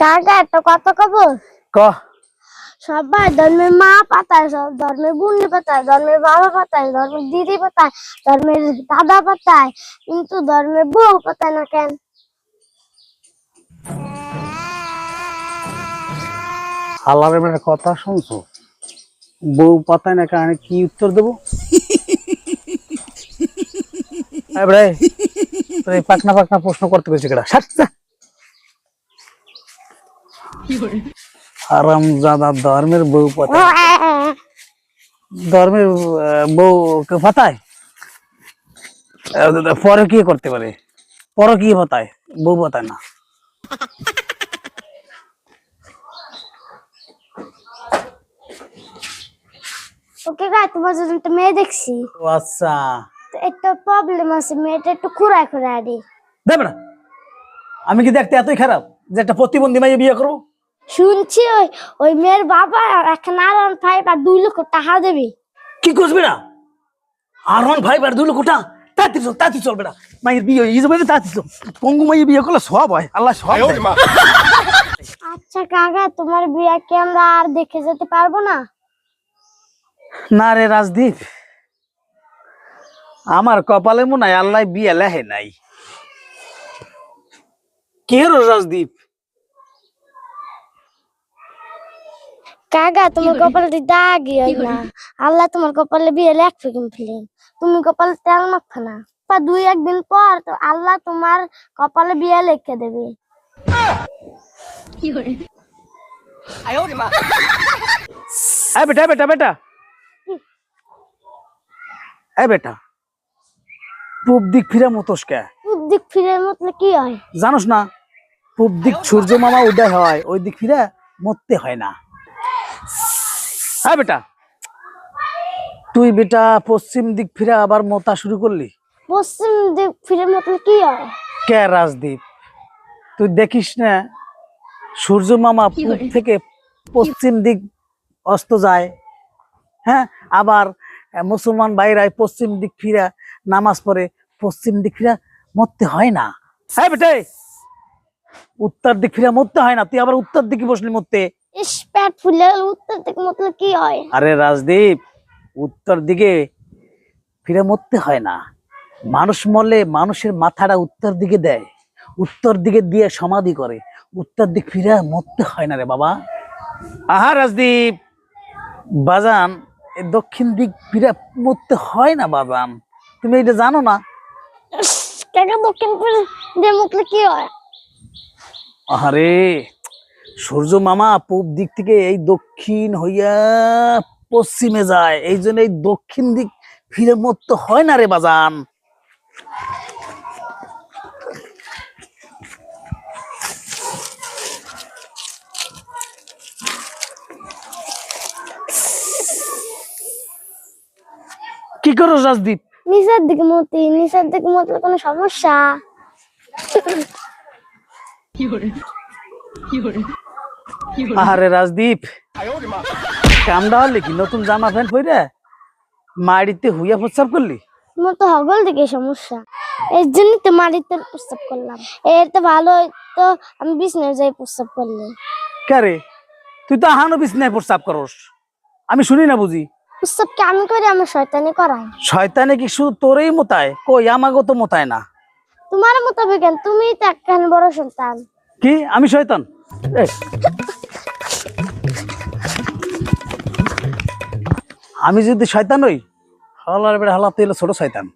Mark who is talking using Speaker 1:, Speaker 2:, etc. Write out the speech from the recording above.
Speaker 1: কাকা একটা কথা কব?
Speaker 2: ক।
Speaker 1: সবাই ধর্মের মা পাতায় সব ধর্মের বুনি পাতায় ধর্মের বাবা পাতায় ধর্মের দিদি পাতায় ধর্মের দাদা পাতায় কিন্তু ধর্মের বউ পাতায় না কেন?
Speaker 2: আল্লাহর একটা কথা শুনছো? বউ পাতায় না কারণে কি উত্তর দেবো? পাকনা পাকনা প্রশ্ন করতে গেছি কেডা? আরাম জাদা ধর্মের বউ পাতায় ধর্মের বউ কে পাতায়? পরে কি করতে পারে। পরে কি পাতায় বউ পাতায় না।
Speaker 1: ওকে গা তোমার জন্য একটা মেয়ে দেখছি।
Speaker 2: আচ্ছা।
Speaker 1: একটা প্রবলেম আছে মেয়েটা একটু খুঁড়ায় খুঁড়ায়
Speaker 2: দেবে না আমি কি দেখতে এতই খারাপ? যে একটা প্রতিবন্ধী মাইয়ে বিয়ে করব?
Speaker 1: শুনছি ওই ওই মেয়ের বাবা এখন আর ফাইভ আর দুই লক্ষ টাকা দেবে।
Speaker 2: কি করবি না? আর ওয়ান ফাইভ আর দুই লক্ষ টাকা? তাড়াতাড়ি চল তাড়াতাড়ি চল বেটা। মাইয়ের বিয়ে হয়ে যাবে তাড়াতাড়ি চল। পঙ্গু মাইয়ে বিয়ে করলে সব হয় আল্লাহ সব
Speaker 1: আচ্ছা কাকা তোমার বিয়ে কি আমরা আর দেখে যেতে পারব না?
Speaker 2: না রে রাজদীপ। আমার কপালে মনে হয় আল্লাহ বিয়ে লেহে নাই। কে রো রাজদীপ?
Speaker 1: কাকা তোমার কপালে তো দাগই হয় না। আল্লাহ তোমার কপালে বিয়ে লেখবে কিন্তু তুমি কপালে তেল মাখবে না। বা দুই একদিন পর তো আল্লাহ তোমার কপালে বিয়ে লিখে দেবে।
Speaker 2: এ বেটা বেটা বেটা। এ বেটা। পূব দিক ফিরে মতোস কে?
Speaker 1: পূব দিক ফিরে মতলে কি হয়?
Speaker 2: জানোস না? পূব দিক সূর্য মামা উদয় হয় ওই দিক ফিরে মরতে হয় না। হ্যাঁ বেটা? তুই বেটা পশ্চিম দিক ফিরে আবার মতা শুরু করলি?
Speaker 1: পশ্চিম দিক ফিরে মতলে কি হয়?
Speaker 2: কে রাজদীপ? তুই দেখিস না সূর্য মামা পূব থেকে পশ্চিম দিক অস্ত যায়। হ্যাঁ আবার মুসলমান বাইরায় পশ্চিম দিক ফিরা নামাজ পড়ে পশ্চিম দিক ফিরা মরতে হয় না। হ্যাঁ বেটে? উত্তর দিক ফিরে মরতে হয় না তুই আবার উত্তর দিকে বসলি মরতে।
Speaker 1: ইস পেট ফুলে গেলে উত্তর দিক মতলে কি হয়?
Speaker 2: আরে রাজদীপ উত্তর দিকে ফিরে মরতে হয় না। মানুষ মরলে মানুষের মাথাটা উত্তর দিকে দেয় উত্তর দিকে দিয়ে সমাধি করে। উত্তর দিক ফিরে মরতে হয় না রে বাবা। আহা রাজদীপ বাজান দক্ষিণ দিক ফিরে মরতে হয় না বাজান। তুমি এটা জানো না?
Speaker 1: দক্ষিণ ফিরে কি হয়?
Speaker 2: আরে সূর্য মামা পূব দিক থেকে এই দক্ষিণ হইয়া পশ্চিমে যায়, এই জন্য এই দক্ষিণ দিক ফিরে মরতে হয় না রে বাজান। কি করো রাজদীপ?
Speaker 1: নিচের দিকে মতি, নিচের দিকে মতলে কোনো সমস্যা?
Speaker 2: আরে রাজদীপ। কামড়া হলে কি? নতুন জামা প্যান্ট পরে মাড়িতে হুইয়া প্রস্তাব করলি?
Speaker 1: তোমার তো হগল দিকে সমস্যা। এর জন্য তো মাটিতে প্রস্তাব করলাম। এর তো ভালো তো আমি বিছনায় যাই প্রস্তাব করলে।
Speaker 2: কারে? তুই তো আহানো বিছনায় প্রস্তাব করস। আমি শুনি না বুঝি।
Speaker 1: প্রস্তাব কি আমি করি আমার শয়তানি করাই
Speaker 2: শয়তানে কি শুধু তোরেই মোতায়। কই আমাগো তো মোতায় না।
Speaker 1: তোমার মোতাবেক কেন তুমি তো একখান বড় সন্তান
Speaker 2: কি? আমি শয়তান। আমি যদি শয়তান হই, হালার বেড়ে হালাতে এলো ছোট শয়তান।